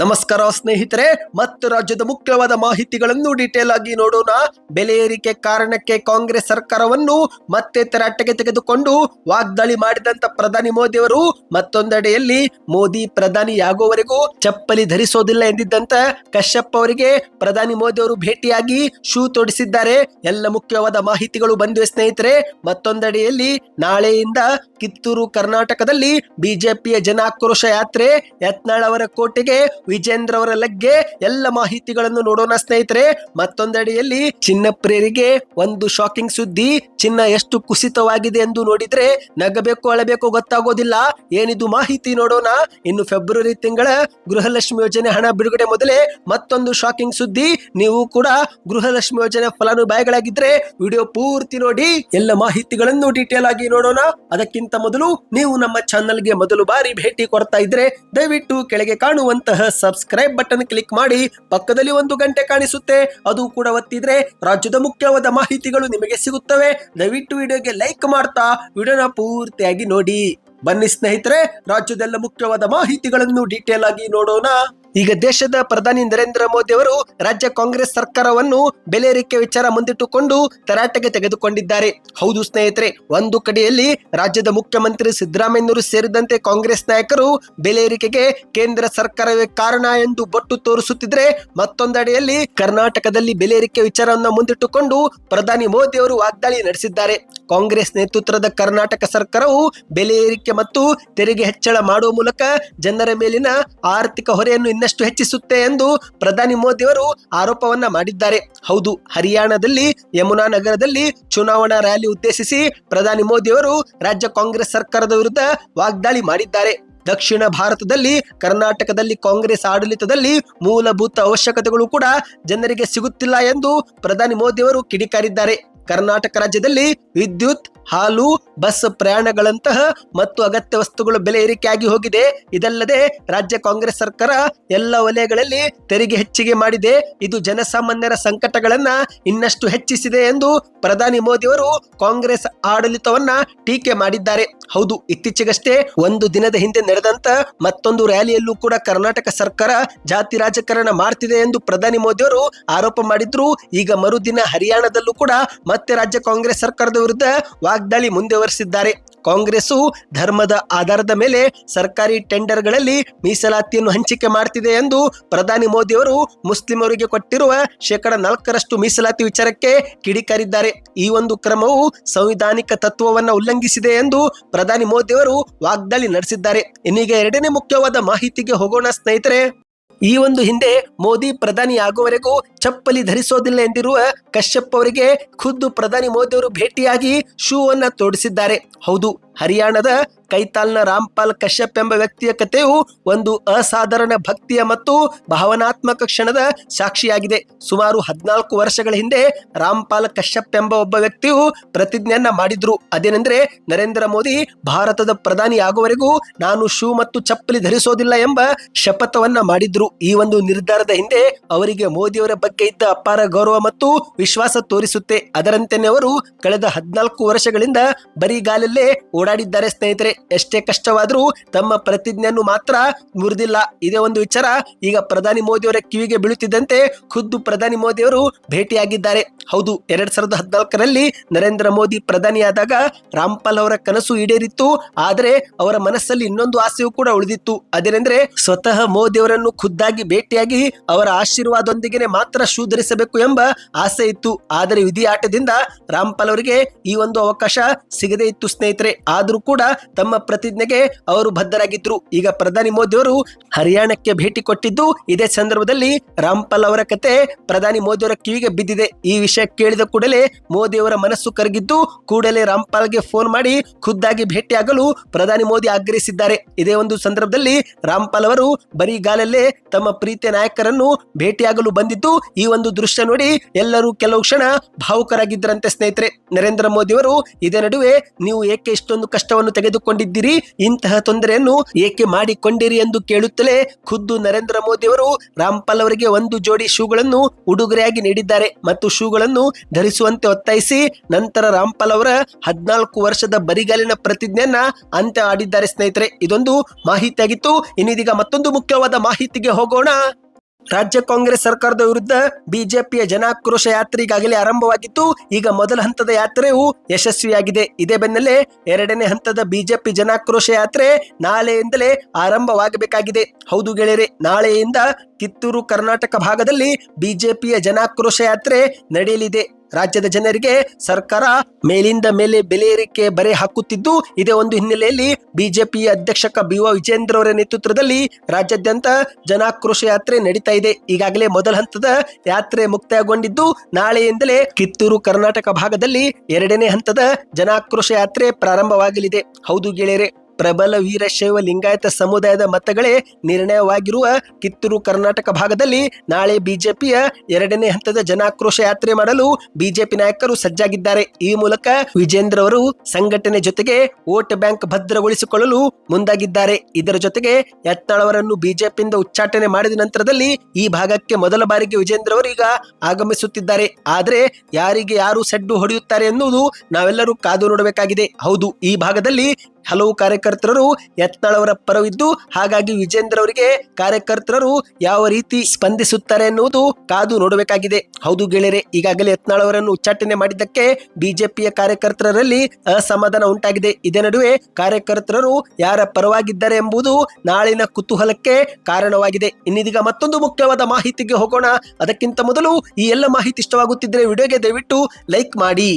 ನಮಸ್ಕಾರ ಸ್ನೇಹಿತರೆ, ಮತ್ತು ರಾಜ್ಯದ ಮುಖ್ಯವಾದ ಮಾಹಿತಿಗಳನ್ನು ಡೀಟೇಲ್ ಆಗಿ ನೋಡೋಣ. ಬೆಲೆ ಏರಿಕೆ ಕಾರಣಕ್ಕೆ ಕಾಂಗ್ರೆಸ್ ಸರ್ಕಾರವನ್ನು ಮತ್ತೆ ತರಾಟೆಗೆ ತೆಗೆದುಕೊಂಡು ವಾಗ್ದಾಳಿ ಮಾಡಿದಂತ ಪ್ರಧಾನಿ ಮೋದಿ ಅವರು ಮತ್ತೊಂದೆಡೆಯಲ್ಲಿ ಮೋದಿ ಪ್ರಧಾನಿಯಾಗುವವರೆಗೂ ಚಪ್ಪಲಿ ಧರಿಸೋದಿಲ್ಲ ಎಂದಿದ್ದಂತ ಕಶ್ಯಪ್ ಅವರಿಗೆ ಪ್ರಧಾನಿ ಮೋದಿ ಅವರು ಭೇಟಿಯಾಗಿ ಶೂ ತೊಡಿಸಿದ್ದಾರೆ. ಎಲ್ಲ ಮುಖ್ಯವಾದ ಮಾಹಿತಿಗಳು ಬಂದಿವೆ ಸ್ನೇಹಿತರೆ. ಮತ್ತೊಂದೆಡೆಯಲ್ಲಿ ನಾಳೆಯಿಂದ ಕಿತ್ತೂರು ಕರ್ನಾಟಕದಲ್ಲಿ ಬಿಜೆಪಿಯ ಜನಾಕ್ರೋಶ ಯಾತ್ರೆ, ಯತ್ನಾಳ್ ಅವರ ಕೋಟೆಗೆ ವಿಜೇಂದ್ರ ಅವರ ಲಗ್ಗೆ ಎಲ್ಲ ಮಾಹಿತಿಗಳನ್ನು ನೋಡೋಣ ಸ್ನೇಹಿತರೆ. ಮತ್ತೊಂದೆಡೆಯಲ್ಲಿ ಚಿನ್ನ ಪ್ರಿಯರಿಗೆ ಒಂದು ಶಾಕಿಂಗ್ ಸುದ್ದಿ, ಚಿನ್ನ ಎಷ್ಟು ಕುಸಿತವಾಗಿದೆ ಎಂದು ನೋಡಿದ್ರೆ ನಗಬೇಕು ಅಳಬೇಕು ಗೊತ್ತಾಗೋದಿಲ್ಲ. ಏನಿದು ಮಾಹಿತಿ ನೋಡೋಣ. ಇನ್ನು ಫೆಬ್ರವರಿ ತಿಂಗಳ ಗೃಹಲಕ್ಷ್ಮಿ ಯೋಜನೆ ಹಣ ಬಿಡುಗಡೆ ಮೊದಲೇ ಮತ್ತೊಂದು ಶಾಕಿಂಗ್ ಸುದ್ದಿ. ನೀವು ಕೂಡ ಗೃಹಲಕ್ಷ್ಮಿ ಯೋಜನೆ ಫಲಾನುಭವಿಗಳಾಗಿದ್ರೆ ವಿಡಿಯೋ ಪೂರ್ತಿ ನೋಡಿ, ಎಲ್ಲ ಮಾಹಿತಿಗಳನ್ನು ಡೀಟೇಲ್ ಆಗಿ ನೋಡೋಣ. ಅದಕ್ಕಿಂತ ಮೊದಲು ನೀವು ನಮ್ಮ ಚಾನಲ್ಗೆ ಮೊದಲು ಬಾರಿ ಭೇಟಿ ಕೊಡ್ತಾ ಇದ್ರೆ ದಯವಿಟ್ಟು ಕೆಳಗೆ ಕಾಣುವಂತಹ ಸಬ್ಸ್ಕ್ರೈಬ್ ಬಟನ್ ಕ್ಲಿಕ್ ಮಾಡಿ ಪಕ್ಕದಲ್ಲಿ ಒಂದು ಗಂಟೆ ಕಾಣಿಸುತ್ತೆ. ಅದು ಕೂಡ ಒತ್ತಿದ್ರೆ ರಾಜ್ಯದ ಮುಖ್ಯವಾದ ಮಾಹಿತಿಗಳು ನಿಮಗೆ ಸಿಗುತ್ತವೆ. ದಯವಿಟ್ಟು ವಿಡಿಯೋಗೆ ಲೈಕ್ ಮಾಡ್ತಾ ವಿಡಿಯೋನ ಪೂರ್ತಿಯಾಗಿ ನೋಡಿ. ಬನ್ನಿ ಸ್ನೇಹಿತರೆ, ರಾಜ್ಯದೆಲ್ಲ ಮುಖ್ಯವಾದ ಮಾಹಿತಿಗಳನ್ನು ಡೀಟೇಲ್ ಆಗಿ ನೋಡೋಣ. ಈಗ ದೇಶದ ಪ್ರಧಾನಿ ನರೇಂದ್ರ ಮೋದಿ ಅವರು ರಾಜ್ಯ ಕಾಂಗ್ರೆಸ್ ಸರ್ಕಾರವನ್ನು ಬೆಲೆ ಏರಿಕೆ ವಿಚಾರ ಮುಂದಿಟ್ಟುಕೊಂಡು ತರಾಟೆಗೆ ತೆಗೆದುಕೊಂಡಿದ್ದಾರೆ. ಹೌದು ಸ್ನೇಹಿತರೆ, ಒಂದು ಕಡೆಯಲ್ಲಿ ರಾಜ್ಯದ ಮುಖ್ಯಮಂತ್ರಿ ಸಿದ್ದರಾಮಯ್ಯನವರು ಸೇರಿದಂತೆ ಕಾಂಗ್ರೆಸ್ ನಾಯಕರು ಬೆಲೆ ಏರಿಕೆಗೆ ಕೇಂದ್ರ ಸರ್ಕಾರವೇ ಕಾರಣ ಎಂದು ಬೊಟ್ಟು ತೋರಿಸುತ್ತಿದ್ರೆ ಮತ್ತೊಂದೆಡೆಯಲ್ಲಿ ಕರ್ನಾಟಕದಲ್ಲಿ ಬೆಲೆ ಏರಿಕೆ ವಿಚಾರವನ್ನು ಮುಂದಿಟ್ಟುಕೊಂಡು ಪ್ರಧಾನಿ ಮೋದಿ ಅವರು ವಾಗ್ದಾಳಿ ನಡೆಸಿದ್ದಾರೆ. ಕಾಂಗ್ರೆಸ್ ನೇತೃತ್ವದ ಕರ್ನಾಟಕ ಸರ್ಕಾರವು ಬೆಲೆ ಏರಿಕೆ ಮತ್ತು ತೆರಿಗೆ ಹೆಚ್ಚಳ ಮಾಡುವ ಮೂಲಕ ಜನರ ಮೇಲಿನ ಆರ್ಥಿಕ ಹೊರೆಯನ್ನು ಇನ್ನಷ್ಟು ಹೆಚ್ಚಿಸುತ್ತೆ ಎಂದು ಪ್ರಧಾನಿ ಮೋದಿ ಅವರು ಆರೋಪವನ್ನ ಮಾಡಿದ್ದಾರೆ. ಹೌದು, ಹರಿಯಾಣದಲ್ಲಿ, ಯಮುನಾ ನಗರದಲ್ಲಿ ಚುನಾವಣಾ ರ್ಯಾಲಿ ಉದ್ದೇಶಿಸಿ ಪ್ರಧಾನಿ ಮೋದಿ ಅವರು ರಾಜ್ಯ ಕಾಂಗ್ರೆಸ್ ಸರ್ಕಾರದ ವಿರುದ್ಧ ವಾಗ್ದಾಳಿ ಮಾಡಿದ್ದಾರೆ. ದಕ್ಷಿಣ ಭಾರತದಲ್ಲಿ, ಕರ್ನಾಟಕದಲ್ಲಿ ಕಾಂಗ್ರೆಸ್ ಆಡಳಿತದಲ್ಲಿ ಮೂಲಭೂತ ಅವಶ್ಯಕತೆಗಳು ಕೂಡ ಜನರಿಗೆ ಸಿಗುತ್ತಿಲ್ಲ ಎಂದು ಪ್ರಧಾನಿ ಮೋದಿ ಅವರು ಕಿಡಿಕಾರಿದ್ದಾರೆ. ಕರ್ನಾಟಕ ರಾಜ್ಯದಲ್ಲಿ ವಿದ್ಯುತ್ ಹಾಲು, ಬಸ್ ಪ್ರಯಾಣಗಳಂತಹ ಮತ್ತು ಅಗತ್ಯ ವಸ್ತುಗಳು ಬೆಲೆ ಏರಿಕೆಯಾಗಿ ಹೋಗಿದೆ. ಇದಲ್ಲದೆ ರಾಜ್ಯ ಕಾಂಗ್ರೆಸ್ ಸರ್ಕಾರ ಎಲ್ಲ ವಲಯಗಳಲ್ಲಿ ತೆರಿಗೆ ಹೆಚ್ಚಿಗೆ ಮಾಡಿದೆ. ಇದು ಜನಸಾಮಾನ್ಯರ ಸಂಕಟಗಳನ್ನ ಇನ್ನಷ್ಟು ಹೆಚ್ಚಿಸಿದೆ ಎಂದು ಪ್ರಧಾನಿ ಮೋದಿ ಅವರು ಕಾಂಗ್ರೆಸ್ ಆಡಳಿತವನ್ನ ಟೀಕೆ ಮಾಡಿದ್ದಾರೆ. ಹೌದು, ಇತ್ತೀಚೆಗಷ್ಟೇ ಒಂದು ದಿನದ ಹಿಂದೆ ನಡೆದಂತ ಮತ್ತೊಂದು ರ್ಯಾಲಿಯಲ್ಲೂ ಕೂಡ ಕರ್ನಾಟಕ ಸರ್ಕಾರ ಜಾತಿ ರಾಜಕಾರಣ ಮಾಡ್ತಿದೆ ಎಂದು ಪ್ರಧಾನಿ ಮೋದಿ ಅವರು ಆರೋಪ ಮಾಡಿದ್ರು. ಈಗ ಮರುದಿನ ಹರಿಯಾಣದಲ್ಲೂ ಕೂಡ ಮತ್ತೆ ರಾಜ್ಯ ಕಾಂಗ್ರೆಸ್ ಸರ್ಕಾರದ ವಿರುದ್ಧ ವಾಗ್ದಾಳಿ ಮುಂದುವರೆಸಿದ್ದಾರೆ. ಕಾಂಗ್ರೆಸ್ಸು ಧರ್ಮದ ಆಧಾರದ ಮೇಲೆ ಸರ್ಕಾರಿ ಟೆಂಡರ್ಗಳಲ್ಲಿ ಮೀಸಲಾತಿಯನ್ನು ಹಂಚಿಕೆ ಮಾಡ್ತಿದೆ ಎಂದು ಪ್ರಧಾನಿ ಮೋದಿ ಅವರು ಮುಸ್ಲಿಮರಿಗೆ ಕೊಟ್ಟಿರುವ ಶೇಕಡ ನಾಲ್ಕರಷ್ಟು ಮೀಸಲಾತಿ ವಿಚಾರಕ್ಕೆ ಕಿಡಿಕಾರಿದ್ದಾರೆ. ಈ ಒಂದು ಕ್ರಮವು ಸಂವಿಧಾನಿಕ ತತ್ವವನ್ನ ಉಲ್ಲಂಘಿಸಿದೆ ಎಂದು ಪ್ರಧಾನಿ ಮೋದಿ ಅವರು ವಾಗ್ದಾಳಿ ನಡೆಸಿದ್ದಾರೆ. ಇನ್ನೀಗ ಎರಡನೇ ಮುಖ್ಯವಾದ ಮಾಹಿತಿಗೆ ಹೋಗೋಣ ಸ್ನೇಹಿತರೆ. ಈ ಒಂದು ಹಿಂದೆ ಮೋದಿ ಪ್ರಧಾನಿ ಆಗುವವರೆಗೂ ಚಪ್ಪಲಿ ಧರಿಸೋದಿಲ್ಲ ಎಂದಿರುವ ಕಶ್ಯಪ್ ಅವರಿಗೆ ಖುದ್ದು ಪ್ರಧಾನಿ ಮೋದಿ ಅವರು ಭೇಟಿಯಾಗಿ ಶೂ ಅನ್ನ ತೋಡಿಸಿದ್ದಾರೆ. ಹೌದು ಹರಿಯಾಣದ ಕೈತಾಲ್ನ ರಾಮ್ಪಾಲ್ ಕಶ್ಯಪ್ ಎಂಬ ವ್ಯಕ್ತಿಯ ಕಥೆಯು ಒಂದು ಅಸಾಧಾರಣ ಭಕ್ತಿಯ ಮತ್ತು ಭಾವನಾತ್ಮಕ ಕ್ಷಣದ ಸಾಕ್ಷಿಯಾಗಿದೆ. ಸುಮಾರು ಹದಿನಾಲ್ಕು ವರ್ಷಗಳ ಹಿಂದೆ ರಾಮ್ಪಾಲ್ ಕಶ್ಯಪ್ ಎಂಬ ಒಬ್ಬ ವ್ಯಕ್ತಿಯು ಪ್ರತಿಜ್ಞೆಯನ್ನ ಮಾಡಿದ್ರು. ಅದೇನೆಂದ್ರೆ, ನರೇಂದ್ರ ಮೋದಿ ಭಾರತದ ಪ್ರಧಾನಿ ಆಗುವವರೆಗೂ ನಾನು ಶೂ ಮತ್ತು ಚಪ್ಪಲಿ ಧರಿಸೋದಿಲ್ಲ ಎಂಬ ಶಪಥವನ್ನ ಮಾಡಿದ್ರು. ಈ ಒಂದು ನಿರ್ಧಾರದ ಹಿಂದೆ ಅವರಿಗೆ ಮೋದಿಯವರ ಬಗ್ಗೆ ಇದ್ದ ಅಪಾರ ಗೌರವ ಮತ್ತು ವಿಶ್ವಾಸ ತೋರಿಸುತ್ತೆ. ಅದರಂತೆಯೇ ಅವರು ಕಳೆದ ಹದಿನಾಲ್ಕು ವರ್ಷಗಳಿಂದ ಬರಿಗಾಲಲ್ಲೇ ಓಡಾಡಿದ್ದಾರೆ ಸ್ನೇಹಿತರೆ, ಎಷ್ಟೇ ಕಷ್ಟವಾದರೂ ತಮ್ಮ ಪ್ರತಿಜ್ಞೆಯನ್ನು ಮಾತ್ರ ಮುರಿದಿಲ್ಲ. ಇದೇ ಒಂದು ವಿಚಾರ ಈಗ ಪ್ರಧಾನಿ ಮೋದಿ ಅವರ ಕಿವಿಗೆ ಬೀಳುತ್ತಿದ್ದಂತೆ ಖುದ್ದು ಪ್ರಧಾನಿ ಮೋದಿ ಅವರು ಭೇಟಿಯಾಗಿದ್ದಾರೆ. ಹೌದು, ಎರಡ್ ಸಾವಿರದ ಹದಿನಾಲ್ಕರಲ್ಲಿ ನರೇಂದ್ರ ಮೋದಿ ಪ್ರಧಾನಿಯಾದಾಗ ರಾಮ್ಪಾಲ್ ಅವರ ಕನಸು ಈಡೇರಿತ್ತು, ಆದರೆ ಅವರ ಮನಸ್ಸಲ್ಲಿ ಇನ್ನೊಂದು ಆಸೆಯೂ ಕೂಡ ಉಳಿದಿತ್ತು. ಅದೇನೆಂದ್ರೆ ಸ್ವತಃ ಮೋದಿ ಅವರನ್ನು ಖುದ್ದಾಗಿ ಭೇಟಿಯಾಗಿ ಅವರ ಆಶೀರ್ವಾದದೊಂದಿಗೆ ಮಾತ್ರ ಶೂ ಧರಿಸಬೇಕು ಎಂಬ ಆಸೆ ಇತ್ತು. ಆದರೆ ವಿಧಿ ಆಟದಿಂದ ರಾಮ್ಪಾಲ್ ಅವರಿಗೆ ಈ ಒಂದು ಅವಕಾಶ ಸಿಗದೇ ಇತ್ತು ಸ್ನೇಹಿತರೆ. ಆದರೂ ಕೂಡ ತಮ್ಮ ಪ್ರತಿಜ್ಞೆಗೆ ಅವರು ಬದ್ಧರಾಗಿದ್ರು. ಈಗ ಪ್ರಧಾನಿ ಮೋದಿ ಅವರು ಹರಿಯಾಣಕ್ಕೆ ಭೇಟಿ ಕೊಟ್ಟಿದ್ದು ಇದೇ ಸಂದರ್ಭದಲ್ಲಿ ರಾಮ್ಪಾಲ್ ಅವರ ಕತೆ ಪ್ರಧಾನಿ ಮೋದಿ ಅವರ ಕಿವಿಗೆ ಬಿದ್ದಿದೆ. ಈ ವಿಷಯ ಕೇಳಿದ ಕೂಡಲೇ ಮೋದಿಯವರ ಮನಸ್ಸು ಕರಗಿದ್ದು ಕೂಡಲೇ ರಾಮ್ಪಾಲ್ಗೆ ಫೋನ್ ಮಾಡಿ ಖುದ್ದಾಗಿ ಭೇಟಿಯಾಗಲು ಪ್ರಧಾನಿ ಮೋದಿ ಆಗ್ರಹಿಸಿದ್ದಾರೆ. ಇದೇ ಒಂದು ಸಂದರ್ಭದಲ್ಲಿ ರಾಮ್ಪಾಲ್ ಅವರು ಬರಿಗಾಲಲ್ಲೇ ತಮ್ಮ ಪ್ರೀತಿಯ ನಾಯಕರನ್ನು ಭೇಟಿಯಾಗಲು ಬಂದಿದ್ದು ಈ ಒಂದು ದೃಶ್ಯ ನೋಡಿ ಎಲ್ಲರೂ ಕೆಲವು ಕ್ಷಣ ಭಾವುಕರಾಗಿದ್ದರಂತೆ ಸ್ನೇಹಿತರೆ. ನರೇಂದ್ರ ಮೋದಿ ಅವರು ಇದೇ ನಡುವೆ ನೀವು ಏಕೆ ಇಷ್ಟೊಂದು ಕಷ್ಟವನ್ನು ತೆಗೆದುಕೊಂಡಿದ್ದೀರಿ, ಇಂತಹ ತೊಂದರೆಯನ್ನು ಏಕೆ ಮಾಡಿಕೊಂಡಿರಿ ಎಂದು ಕೇಳುತ್ತಲೇ ಖುದ್ದು ನರೇಂದ್ರ ಮೋದಿಯವರು ರಾಮ್ಪಾಲ್ ಅವರಿಗೆ ಒಂದು ಜೋಡಿ ಶೂಗಳನ್ನು ಉಡುಗೊರೆಯಾಗಿ ನೀಡಿದ್ದಾರೆ. ಮತ್ತು ಶೂಗಳ ಮಾಸ್ಕ್ಗಳನ್ನು ಧರಿಸುವಂತೆ ಒತ್ತಾಯಿಸಿ ನಂತರ ರಾಮ್ಪಾಲ್ ಅವರ ಹದಿನಾಲ್ಕು ವರ್ಷದ ಬರಿಗಾಲಿನ ಪ್ರತಿಜ್ಞೆಯನ್ನ ಅಂತ್ಯ ಆಡಿದ್ದಾರೆ ಸ್ನೇಹಿತರೆ. ಇದೊಂದು ಮಾಹಿತಿಯಾಗಿತ್ತು. ಇನ್ನಿದೀಗ ಮತ್ತೊಂದು ಮುಖ್ಯವಾದ ಮಾಹಿತಿಗೆ ಹೋಗೋಣ. ರಾಜ್ಯ ಕಾಂಗ್ರೆಸ್ ಸರ್ಕಾರದ ವಿರುದ್ಧ ಬಿಜೆಪಿಯ ಜನಾಕ್ರೋಶ ಯಾತ್ರೆ ಈಗಾಗಲೇ ಆರಂಭವಾಗಿತ್ತು. ಈಗ ಮೊದಲ ಹಂತದ ಯಾತ್ರೆಯು ಯಶಸ್ವಿಯಾಗಿದೆ. ಇದೇ ಬೆನ್ನಲ್ಲೇ ಎರಡನೇ ಹಂತದ ಬಿಜೆಪಿ ಜನಾಕ್ರೋಶ ಯಾತ್ರೆ ನಾಳೆಯಿಂದಲೇ ಆರಂಭವಾಗಬೇಕಾಗಿದೆ. ಹೌದು ಗೆಳೆಯರೆ, ನಾಳೆಯಿಂದ ಕಿತ್ತೂರು, ಕರ್ನಾಟಕ ಭಾಗದಲ್ಲಿ ಬಿಜೆಪಿಯ ಜನಾಕ್ರೋಶ ಯಾತ್ರೆ ನಡೆಯಲಿದೆ. ರಾಜ್ಯದ ಜನರಿಗೆ ಸರ್ಕಾರ ಮೇಲಿಂದ ಮೇಲೆ ಬೆಲೆ ಏರಿಕೆ ಬರೆ ಹಾಕುತ್ತಿದ್ದು, ಇದೇ ಒಂದು ಹಿನ್ನೆಲೆಯಲ್ಲಿ ಬಿಜೆಪಿ ಅಧ್ಯಕ್ಷಕ ಬಿ ವಿಜೇಂದ್ರ ಅವರ ನೇತೃತ್ವದಲ್ಲಿ ರಾಜ್ಯಾದ್ಯಂತ ಜನಾಕ್ರೋಶ ಯಾತ್ರೆ ನಡೀತಾ ಇದೆ. ಈಗಾಗಲೇ ಮೊದಲ ಹಂತದ ಯಾತ್ರೆ ಮುಕ್ತಾಯಗೊಂಡಿದ್ದು, ನಾಳೆಯಿಂದಲೇ ಕಿತ್ತೂರು, ಕರ್ನಾಟಕ ಭಾಗದಲ್ಲಿ ಎರಡನೇ ಹಂತದ ಜನಾಕ್ರೋಶ ಯಾತ್ರೆ ಪ್ರಾರಂಭವಾಗಲಿದೆ. ಹೌದು ಗೆಳೆಯರೆ. ಪ್ರಬಲ ವೀರಶೈವ ಲಿಂಗಾಯತ ಸಮುದಾಯದ ಮತಗಳೇ ನಿರ್ಣಯವಾಗಿರುವ ಕಿತ್ತೂರು ಕರ್ನಾಟಕ ಭಾಗದಲ್ಲಿ ನಾಳೆ ಬಿಜೆಪಿಯ ಎರಡನೇ ಹಂತದ ಜನಾಕ್ರೋಶ ಯಾತ್ರೆ ಮಾಡಲು ಬಿಜೆಪಿ ನಾಯಕರು ಸಜ್ಜಾಗಿದ್ದಾರೆ. ಈ ಮೂಲಕ ವಿಜೇಂದ್ರ ಅವರು ಸಂಘಟನೆ ಜೊತೆಗೆ ವೋಟ್ ಬ್ಯಾಂಕ್ ಭದ್ರಗೊಳಿಸಿಕೊಳ್ಳಲು ಮುಂದಾಗಿದ್ದಾರೆ. ಇದರ ಜೊತೆಗೆ ಯತ್ನಾಳ್ ಅವರನ್ನು ಬಿಜೆಪಿಯಿಂದ ಉಚ್ಚಾಟನೆ ಮಾಡಿದ ನಂತರದಲ್ಲಿ ಈ ಭಾಗಕ್ಕೆ ಮೊದಲ ಬಾರಿಗೆ ವಿಜೇಂದ್ರ ಅವರು ಈಗ ಆಗಮಿಸುತ್ತಿದ್ದಾರೆ. ಆದರೆ ಯಾರಿಗೆ ಯಾರು ಸೆಡ್ಡು ಹೊಡೆಯುತ್ತಾರೆ ಎನ್ನುವುದು ನಾವೆಲ್ಲರೂ ಕಾದು ನೋಡಬೇಕಾಗಿದೆ. ಹೌದು, ಈ ಭಾಗದಲ್ಲಿ ಹಲವು ಕಾರ್ಯಕರ್ತರು ಯತ್ನಾಳ್ ಅವರ ಪರವಿದ್ದು, ಹಾಗಾಗಿ ವಿಜೇಂದ್ರ ಅವರಿಗೆ ಕಾರ್ಯಕರ್ತರು ಯಾವ ರೀತಿ ಸ್ಪಂದಿಸುತ್ತಾರೆ ಎನ್ನುವುದು ಕಾದು ನೋಡಬೇಕಾಗಿದೆ. ಹೌದು ಗೆಳೆಯರೆ, ಈಗಾಗಲೇ ಯತ್ನಾಳವರನ್ನು ಉಚ್ಚಾಟನೆ ಮಾಡಿದ್ದಕ್ಕೆ ಬಿಜೆಪಿಯ ಕಾರ್ಯಕರ್ತರಲ್ಲಿ ಅಸಮಾಧಾನ ಉಂಟಾಗಿದೆ. ಇದೇ ನಡುವೆ ಕಾರ್ಯಕರ್ತರು ಯಾರ ಪರವಾಗಿದ್ದಾರೆ ಎಂಬುದು ನಾಳಿನ ಕುತೂಹಲಕ್ಕೆ ಕಾರಣವಾಗಿದೆ. ಇನ್ನಿದೀಗ ಮತ್ತೊಂದು ಮುಖ್ಯವಾದ ಮಾಹಿತಿಗೆ ಹೋಗೋಣ. ಅದಕ್ಕಿಂತ ಮೊದಲು ಈ ಎಲ್ಲ ಮಾಹಿತಿ ಇಷ್ಟವಾಗುತ್ತಿದ್ದರೆ ವಿಡಿಯೋಗೆ ದಯವಿಟ್ಟು ಲೈಕ್ ಮಾಡಿ.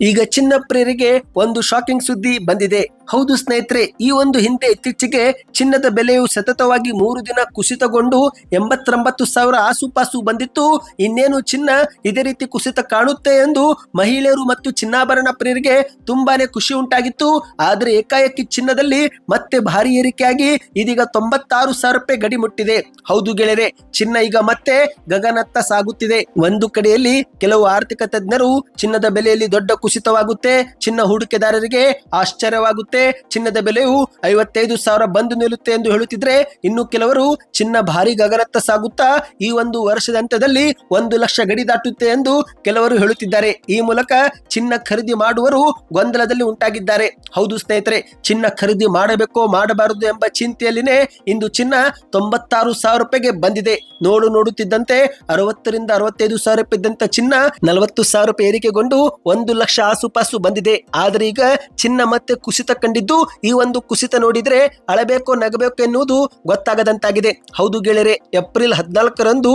ಈಗ ಚಿನ್ನಪ್ರಿಯರಿಗೆ ಒಂದು ಶಾಕಿಂಗ್ ಸುದ್ದಿ ಬಂದಿದೆ. ಹೌದು ಸ್ನೇಹಿತರೆ, ಈ ಒಂದು ಹಿಂದೆ ಇತ್ತೀಚೆಗೆ ಚಿನ್ನದ ಬೆಲೆಯು ಸತತವಾಗಿ ಮೂರು ದಿನ ಕುಸಿತಗೊಂಡು ಎಂಬತ್ತೊಂಬತ್ತು ಸಾವಿರ ಆಸುಪಾಸು ಬಂದಿತ್ತು. ಇನ್ನೇನು ಚಿನ್ನ ಇದೇ ರೀತಿ ಕುಸಿತ ಕಾಣುತ್ತೆ ಎಂದು ಮಹಿಳೆಯರು ಮತ್ತು ಚಿನ್ನಾಭರಣ ಪ್ರಿಯರಿಗೆ ತುಂಬಾನೇ ಖುಷಿ ಉಂಟಾಗಿತ್ತು. ಆದರೆ ಏಕಾಏಕಿ ಚಿನ್ನದಲ್ಲಿ ಮತ್ತೆ ಭಾರಿ ಏರಿಕೆಯಾಗಿ ಇದೀಗ ತೊಂಬತ್ತಾರು ಸಾವಿರ ರೂಪಾಯಿ ಗಡಿ ಮುಟ್ಟಿದೆ. ಹೌದು ಗೆಳೆಯರೆ, ಚಿನ್ನ ಈಗ ಮತ್ತೆ ಗಗನತ್ತ ಸಾಗುತ್ತಿದೆ. ಒಂದು ಕಡೆಯಲ್ಲಿ ಕೆಲವು ಆರ್ಥಿಕ ತಜ್ಞರು ಚಿನ್ನದ ಬೆಲೆಯಲ್ಲಿ ದೊಡ್ಡ ಕುಸಿತವಾಗುತ್ತೆ. ಚಿನ್ನ ಹೂಡಿಕೆದಾರರಿಗೆ ಆಶ್ಚರ್ಯವಾಗುತ್ತೆ ಚಿನ್ನದ ಬೆಲೆಯು ಐವತ್ತೈದು ಸಾವಿರ ಬಂದು ನಿಲ್ಲುತ್ತೆ ಎಂದು ಹೇಳುತ್ತಿದ್ರೆ ಇನ್ನು ಕೆಲವರು ಚಿನ್ನ ಭಾರಿ ಗಗನತ್ತ ಸಾಗುತ್ತಾ ಈ ಒಂದು ವರ್ಷದ ಅಂತ್ಯದಲ್ಲಿ ಒಂದು ಲಕ್ಷ ಗಡಿ ದಾಟುತ್ತೆ ಎಂದು ಕೆಲವರು ಹೇಳುತ್ತಿದ್ದಾರೆ. ಈ ಮೂಲಕ ಚಿನ್ನ ಖರೀದಿ ಮಾಡುವರು ಗೊಂದಲದಲ್ಲಿ ಉಂಟಾಗಿದ್ದಾರೆ. ಹೌದು ಸ್ನೇಹಿತರೆ, ಚಿನ್ನ ಖರೀದಿ ಮಾಡಬೇಕೋ ಮಾಡಬಾರದು ಎಂಬ ಚಿಂತೆಯಲ್ಲಿನೇ ಇಂದು ಚಿನ್ನ ತೊಂಬತ್ತಾರು ಸಾವಿರ ರೂಪಾಯಿಗೆ ಬಂದಿದೆ. ನೋಡು ನೋಡುತ್ತಿದ್ದಂತೆ ಅರವತ್ತರಿಂದ ಅರವತ್ತೈದು ಸಾವಿರ ರೂಪಾಯಿ ಇದ್ದಂತ ಚಿನ್ನ ನಲವತ್ತು ಸಾವಿರ ರೂಪಾಯಿ ಏರಿಕೆಗೊಂಡು ಒಂದು ಲಕ್ಷ ಆಸುಪಾಸು ಬಂದಿದೆ. ಆದರೆ ಈಗ ಚಿನ್ನ ಮತ್ತೆ ಕುಸಿತ ಕಂಡಿದ್ದು ಈ ಒಂದು ಕುಸಿತ ನೋಡಿದ್ರೆ ಅಳಬೇಕೋ ನಗಬೇಕು ಎನ್ನುವುದು ಗೊತ್ತಾಗದಂತಾಗಿದೆ. ಹೌದು ಗೆಳೆಯರೆ, ಏಪ್ರಿಲ್ ಹದಿನಾಲ್ಕರಂದು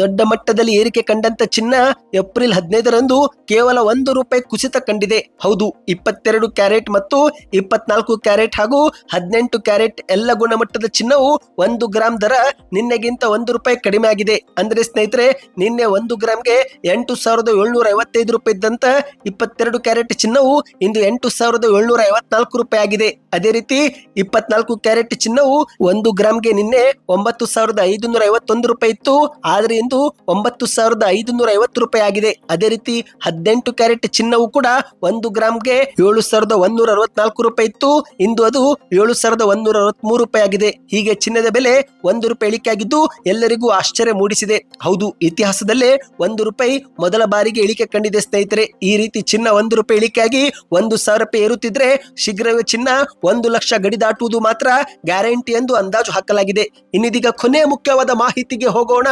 ದೊಡ್ಡ ಮಟ್ಟದಲ್ಲಿ ಏರಿಕೆ ಕಂಡಂತ ಚಿನ್ನ ಏಪ್ರಿಲ್ ಹದಿನೈದರಂದು ಕೇವಲ ಒಂದು ರೂಪಾಯಿ ಕುಸಿತ ಕಂಡಿದೆ. ಹೌದು, ಇಪ್ಪತ್ತೆರಡು ಕ್ಯಾರೆಟ್ ಮತ್ತು ಇಪ್ಪತ್ನಾಲ್ಕು ಕ್ಯಾರೆಟ್ ಹಾಗೂ ಹದಿನೆಂಟು ಕ್ಯಾರೆಟ್ ಎಲ್ಲ ಗುಣಮಟ್ಟದ ಚಿನ್ನವು ಒಂದು ಗ್ರಾಮ್ ದರ ನಿನ್ನೆಗಿಂತ ಒಂದು ರೂಪಾಯಿ ಕಡಿಮೆ ಆಗಿದೆ. ಅಂದ್ರೆ ಸ್ನೇಹಿತರೆ, ನಿನ್ನೆ ಒಂದು ಗ್ರಾಮ್ಗೆ ಎಂಟು ಸಾವಿರದ ಏಳ್ನೂರ ಐವತ್ತೈದು ರೂಪಾಯಿ ಇದ್ದಂತ ಇಪ್ಪತ್ತೆರಡು ಕ್ಯಾರೆಟ್ ಚಿನ್ನವು ಇಂದು ಎಂಟು ಸಾವಿರದ ಏಳ್ನೂರ ಐವತ್ನಾಲ್ಕು ರೂಪಾಯಿ ಆಗಿದೆ ಅದೇ ರೀತಿ ಇಪ್ಪತ್ನಾಲ್ಕು ಕ್ಯಾರೆಟ್ ಚಿನ್ನವು ಒಂದು ಗ್ರಾಮ್ಗೆ ನಿನ್ನೆ ಒಂಬತ್ತು ಸಾವಿರದ ಐದುನೂರ ಐವತ್ತೊಂದು ರೂಪಾಯಿ ಇತ್ತು. ಆದ್ರೆ ಇಂದು ಒಂಬತ್ತು ಸಾವಿರದ ಐದುನೂರ ಐವತ್ತು ರೂಪಾಯಿ ಆಗಿದೆ ಅದೇ ರೀತಿ ಹದಿನೆಂಟು ಕ್ಯಾರೆಟ್ ಚಿನ್ನವು ಕೂಡ ಒಂದು ಗ್ರಾಮ್ಗೆ ಏಳು ಸಾವಿರದ ಒಂದೂರ ಅರವತ್ನಾಲ್ಕು ರೂಪಾಯಿ ಇತ್ತು. ಇಂದು ಅದು ಏಳು ಸಾವಿರದ ಒಂದೂರ ಅರವತ್ಮೂರು ರೂಪಾಯಿ ಆಗಿದೆ ಹೀಗೆ ಚಿನ್ನದ ಬೆಲೆ ಒಂದು ರೂಪಾಯಿ ಇಳಿಕೆ ಆಗಿದ್ದು ಎಲ್ಲರಿಗೂ ಆಶ್ಚರ್ಯ ಮೂಡಿಸಿದೆ. ಹೌದು, ಇತಿಹಾಸದಲ್ಲೇ ಒಂದು ರೂಪಾಯಿ ಮೊದಲ ಬಾರಿಗೆ ಇಳಿಕೆ ಕಂಡಿದೆ ಸ್ನೇಹಿತರೆ. ಈ ರೀತಿ ಚಿನ್ನ ಒಂದು ರೂಪಾಯಿ ಇಳಿಕೆಯಾಗಿ ಒಂದು ಸಾವಿರ ರೂಪಾಯಿ ಏರುತ್ತಿದ್ರೆ ಶೀಘ್ರವೇ ಚಿನ್ನ ಒಂದು ಲಕ್ಷ ಗಡಿ ದಾಟುವುದು ಮಾತ್ರ ಗ್ಯಾರಂಟಿ ಎಂದು ಅಂದಾಜು ಹಾಕಲಾಗಿದೆ. ಇನ್ನಿದೀಗ ಕೊನೆ ಮುಖ್ಯವಾದ ಮಾಹಿತಿಗೆ ಹೋಗೋಣ.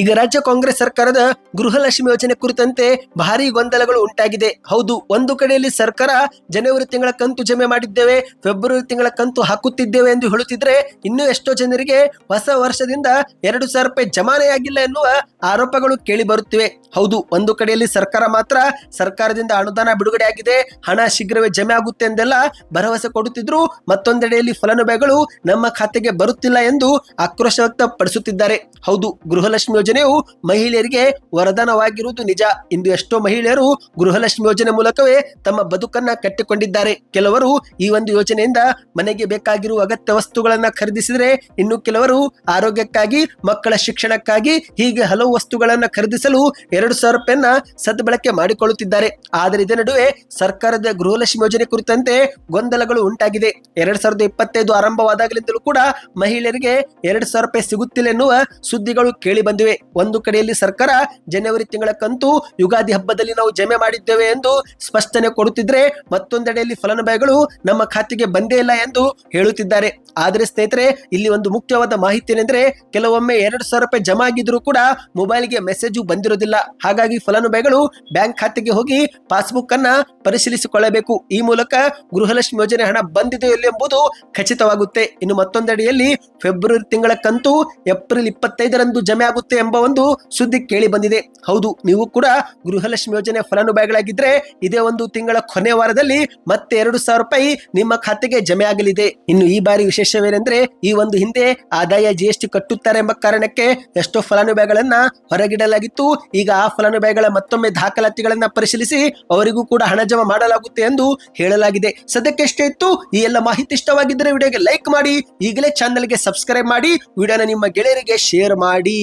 ಈಗ ರಾಜ್ಯ ಕಾಂಗ್ರೆಸ್ ಸರ್ಕಾರದ ಗೃಹಲಕ್ಷ್ಮಿ ಯೋಜನೆ ಕುರಿತಂತೆ ಭಾರಿ ಗೊಂದಲಗಳು ಉಂಟಾಗಿದೆ. ಹೌದು, ಒಂದು ಕಡೆಯಲ್ಲಿ ಸರ್ಕಾರ ಜನವರಿ ತಿಂಗಳ ಕಂತು ಜಮೆ ಮಾಡಿದ್ದೇವೆ, ಫೆಬ್ರವರಿ ತಿಂಗಳ ಕಂತು ಹಾಕುತ್ತಿದ್ದೇವೆ ಎಂದು ಹೇಳುತ್ತಿದ್ರೆ ಇನ್ನೂ ಎಷ್ಟೋ ಜನರಿಗೆ ಹೊಸ ವರ್ಷದಿಂದ ಎರಡು ಸಾವಿರ ರೂಪಾಯಿ ಜಮಾನೆಯಾಗಿಲ್ಲ ಎನ್ನುವ ಆರೋಪಗಳು ಕೇಳಿ ಬರುತ್ತಿವೆ. ಹೌದು, ಒಂದು ಕಡೆಯಲ್ಲಿ ಸರ್ಕಾರ ಮಾತ್ರ ಸರ್ಕಾರದಿಂದ ಅನುದಾನ ಬಿಡುಗಡೆ ಆಗಿದೆ, ಹಣ ಶೀಘ್ರವೇ ಜಮೆ ಆಗುತ್ತೆ ಎಂದೆಲ್ಲ ಭರವಸೆ ಕೊಡುತ್ತಿದ್ರು, ಮತ್ತೊಂದೆಡೆಯಲ್ಲಿ ಫಲಾನುಭವಿಗಳು ನಮ್ಮ ಖಾತೆಗೆ ಬರುತ್ತಿಲ್ಲ ಎಂದು ಆಕ್ರೋಶ ವ್ಯಕ್ತಪಡಿಸುತ್ತಿದ್ದಾರೆ. ಹೌದು, ಗೃಹಲಕ್ಷ್ಮಿ ಯೋಜನೆಯು ಮಹಿಳೆಯರಿಗೆ ವರದಾನವಾಗಿರುವುದು ನಿಜ. ಇಂದು ಎಷ್ಟೋ ಮಹಿಳೆಯರು ಗೃಹಲಕ್ಷ್ಮಿ ಯೋಜನೆ ಮೂಲಕವೇ ತಮ್ಮ ಬದುಕನ್ನ ಕಟ್ಟಿಕೊಂಡಿದ್ದಾರೆ. ಕೆಲವರು ಈ ಒಂದು ಯೋಜನೆಯಿಂದ ಮನೆಗೆ ಬೇಕಾಗಿರುವ ಅಗತ್ಯ ವಸ್ತುಗಳನ್ನ ಖರೀದಿಸಿದರೆ ಇನ್ನು ಕೆಲವರು ಆರೋಗ್ಯಕ್ಕಾಗಿ, ಮಕ್ಕಳ ಶಿಕ್ಷಣಕ್ಕಾಗಿ ಹೀಗೆ ಹಲವು ವಸ್ತುಗಳನ್ನ ಖರೀದಿಸಲು ಎರಡು ಸಾವಿರ ರೂಪಾಯಿಯನ್ನ ಸದ್ಬಳಕೆ ಮಾಡಿಕೊಳ್ಳುತ್ತಿದ್ದಾರೆ. ಆದರೆ ಇದರ ನಡುವೆ ಸರ್ಕಾರದ ಗೃಹಲಕ್ಷ್ಮಿ ಯೋಜನೆ ಕುರಿತಂತೆ ಗೊಂದಲಗಳು ಉಂಟಾಗಿದೆ. ಎರಡ್ ಸಾವಿರದ ಇಪ್ಪತ್ತೈದು ಆರಂಭವಾದಾಗಲಿಂದಲೂ ಕೂಡ ಮಹಿಳೆಯರಿಗೆ ಎರಡ್ ಸಾವಿರ ರೂಪಾಯಿ ಸಿಗುತ್ತಿಲ್ಲ ಎನ್ನುವ ಸುದ್ದಿಗಳು ಕೇಳಿ ಬಂದಿವೆ. ಬಂದಿವೆ ಒಂದು ಕಡೆಯಲ್ಲಿ ಸರ್ಕಾರ ಜನವರಿ ತಿಂಗಳ ಕಂತು ಯುಗಾದಿ ಹಬ್ಬದಲ್ಲಿ ನಾವು ಜಮೆ ಮಾಡಿದ್ದೇವೆ ಎಂದು ಸ್ಪಷ್ಟನೆ ಕೊಡುತ್ತಿದ್ರೆ ಮತ್ತೊಂದೆಡೆಯಲ್ಲಿ ಫಲಾನುಭವಿಗಳು ನಮ್ಮ ಖಾತೆಗೆ ಬಂದೇ ಇಲ್ಲ ಎಂದು ಹೇಳುತ್ತಿದ್ದಾರೆ. ಆದರೆ ಸ್ನೇಹಿತರೆ, ಇಲ್ಲಿ ಒಂದು ಮುಖ್ಯವಾದ ಮಾಹಿತಿ ಏನೆಂದ್ರೆ ಕೆಲವೊಮ್ಮೆ ಎರಡು ಸಾವಿರ ರೂಪಾಯಿ ಜಮಾ ಆಗಿದ್ರು ಕೂಡ ಮೊಬೈಲ್ಗೆ ಮೆಸೇಜು ಬಂದಿರೋದಿಲ್ಲ. ಹಾಗಾಗಿ ಫಲಾನುಭವಿಗಳು ಬ್ಯಾಂಕ್ ಖಾತೆಗೆ ಹೋಗಿ ಪಾಸ್ಬುಕ್ ಅನ್ನ ಪರಿಶೀಲಿಸಿಕೊಳ್ಳಬೇಕು. ಈ ಮೂಲಕ ಗೃಹಲಕ್ಷ್ಮಿ ಯೋಜನೆ ಹಣ ಬಂದಿದೆ ಇಲ್ಲ ಎಂಬುದು ಖಚಿತವಾಗುತ್ತೆ. ಇನ್ನು ಮತ್ತೊಂದೆಡೆಯಲ್ಲಿ ಫೆಬ್ರವರಿ ತಿಂಗಳ ಕಂತು ಏಪ್ರಿಲ್ ಇಪ್ಪತ್ತೈದರಂದು ಜಮೆ ಆಗುತ್ತೆ. ಎಂಬ ಒಂದು ಸುದ್ದಿ ಕೇಳಿ ಬಂದಿದೆ. ಹೌದು, ನೀವು ಕೂಡ ಗೃಹಲಕ್ಷ್ಮಿ ಯೋಜನೆ ಫಲಾನುಭವಿಗಳಾಗಿದ್ರೆ ಇದೇ ಒಂದು ತಿಂಗಳ ಕೊನೆ ವಾರದಲ್ಲಿ ಮತ್ತೆ ಎರಡು ಸಾವಿರ ರೂಪಾಯಿ ನಿಮ್ಮ ಖಾತೆಗೆ ಜಮೆ ಆಗಲಿದೆ. ಇನ್ನು ಈ ಬಾರಿ ವಿಶೇಷವೇನೆಂದ್ರೆ ಈ ಒಂದು ಹಿಂದೆ ಆದಾಯ ಜಿಎಸ್ಟಿ ಕಟ್ಟುತ್ತಾರೆ ಎಂಬ ಕಾರಣಕ್ಕೆ ಎಷ್ಟೋ ಫಲಾನುಭವಿಗಳನ್ನ ಹೊರಗಿಡಲಾಗಿತ್ತು. ಈಗ ಆ ಫಲಾನುಭವಿಗಳ ಮತ್ತೊಮ್ಮೆ ದಾಖಲಾತಿಗಳನ್ನ ಪರಿಶೀಲಿಸಿ ಅವರಿಗೂ ಕೂಡ ಹಣ ಜಮಾ ಮಾಡಲಾಗುತ್ತೆ ಎಂದು ಹೇಳಲಾಗಿದೆ. ಸದ್ಯಕ್ಕೆ ಎಷ್ಟೇ ಇತ್ತು. ಈ ಎಲ್ಲ ಮಾಹಿತಿ ಇಷ್ಟವಾಗಿದ್ದರೆ ವಿಡಿಯೋಗೆ ಲೈಕ್ ಮಾಡಿ, ಈಗಲೇ ಚಾನಲ್ಗೆ ಸಬ್ಸ್ಕ್ರೈಬ್ ಮಾಡಿ, ವಿಡಿಯೋನ ನಿಮ್ಮ ಗೆಳೆಯರಿಗೆ ಶೇರ್ ಮಾಡಿ.